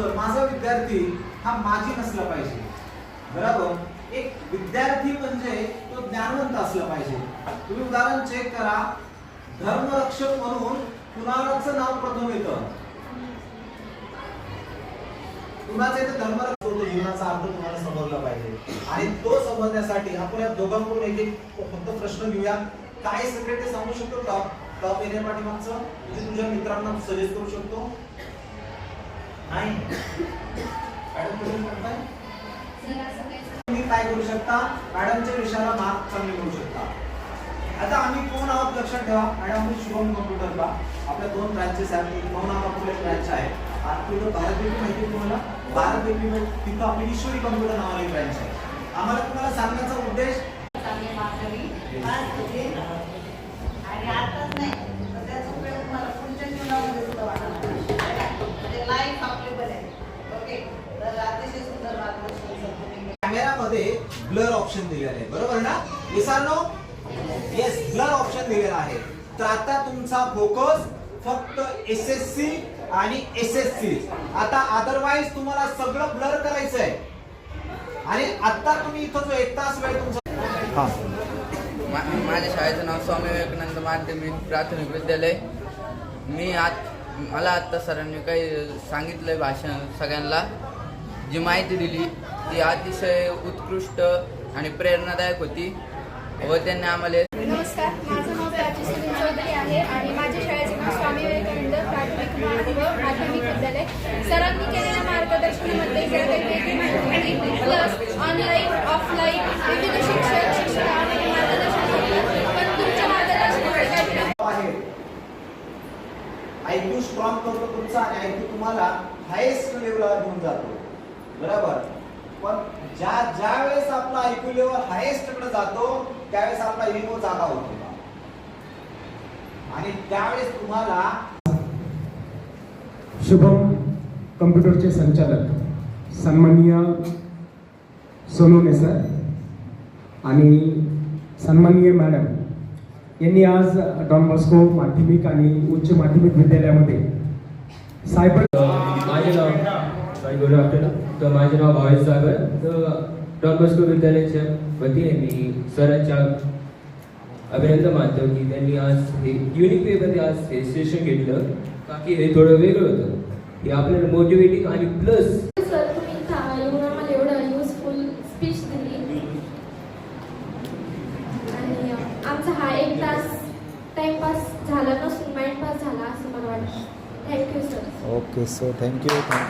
माझा विद्यार्थी हा माझी नसला पाहिजे. बरोबर? एक विद्यार्थी म्हणजे तो ज्ञानवंत असला पाहिजे. तुम्ही उदाहरण चेक करा. धर्मरक्षक म्हणून कुणालाचं नाव प्रथम येतं? कुणाचं येतं? धर्मरक्षक होतो. जीवनाचा अर्थ तुम्हाला समजला पाहिजे. आणि तो समजण्यासाठी आपण या दोघांकडून एक एक फक्त प्रश्न घेऊया. काय सगळे ते सांगू शकतो? टॉप टॉप एरिया पाठीमागचं म्हणजे तुझ्या मित्रांना सजेस्ट करू शकतो. नाही. मॅडम तुम्ही म्हणताय? तुम्ही काय करू शकता? मॅडमच्या विषयाला मार्क चांगले करू शकता. आता आम्ही कोण आहोत लक्षात ठेवा. मॅडम मी शुभम कम्प्युटर का आपल्या दोन ब्रांचेस आहेत. कोण आहोत आपले ब्रांच आहे. आणि तिथं भारत बेबी माहिती आहे तुम्हाला? भारत बेबी तिथं आपली ईश्वरी कम्प्युटर नावाची ब्रांच आहे. आम्हाला तुम्हाला सांगण्याचा उद्देश चांगले मार्गाने आज होते आणि आताच नाही तर त्याचा उपयोग मला पुढच्या जीवनामध्ये सुद्धा वाटणार म्हणजे लाईफ आपले आहे ओके तर अतिशय सुंदर मार्गदर्शन सर तुम्ही कॅमेरामध्ये ब्लर ऑप्शन दिलेलं आहे. बरोबर ना? विसरलो येस ब्लर ऑप्शन दिलेला आहे. तर आता तुमचा फोकस फक्त एस एस सी आणि एस एस सी आता अदरवाईज तुम्हाला सगळं ब्लर करायचं आहे आणि आता तुम्ही इथं जो एक तास वेळ तुमचा मा- माझ्या शाळेचं नाव स्वामी विवेकानंद माध्यमिक प्राथमिक विद्यालय. मी आत मला आत्ता सरांनी काही सांगितलंय भाषण सगळ्यांना. जी माहिती दिली ती अतिशय उत्कृष्ट आणि प्रेरणादायक होती व त्यांनी आम्हाला नमस्कार माझं नाव प्राची चौधरी आहे आणि माझ्या शाळेचे नाव स्वामी विवेकानंद प्राथमिक व माध्यमिक विद्यालय. सरांनी केलेल्या मार्गदर्शनामध्ये ज्या काही वेगळी माहिती दिली प्लस ऑनलाईन ऑफलाईन विविध शिक्षक शिक्षिका मार्गदर्शन पण तुमच्या आयक्यू स्ट्रॉंग करतो तुमचा आणि आयक्यू तुम्हाला हायेस्ट लेवलला घेऊन जातो. बरोबर? पण ज्या ज्या वेळेस आपला आयक्यू लेवल हायेस्टकडे जातो त्यावेळेस आपला इगो जागा होतो. आणि त्यावेळेस तुम्हाला शुभम कम्प्युटरचे संचालक सन्माननीय सोनवणे सर आणि सन्माननीय मॅडम यांनी आज डॉन बॉस्को माध्यमिक आणि उच्च माध्यमिक विद्यालयामध्ये सायबर माझे नाव सॉरी गुड आफ्टरनून तर माझे नाव भावेश सागर तर डॉन बॉस्को विद्यालयाच्या वतीने मी सरांच्या अभिनंदन मानतो की त्यांनी आज हे युनिक वेमध्ये आज हे सेशन घेतलं. का की हे थोडं वेगळं होतं. हे आपल्याला मोटिवेटिंग आणि प्लस सर तुम्ही इथं येऊन आम्हाला एवढं युजफुल स्पीच दिली. आणि आमचा हा एक तास टाइमपास झाला नसून माइंड पास झाला असं मला वाटतं. Thank you sir okay so thank you thank you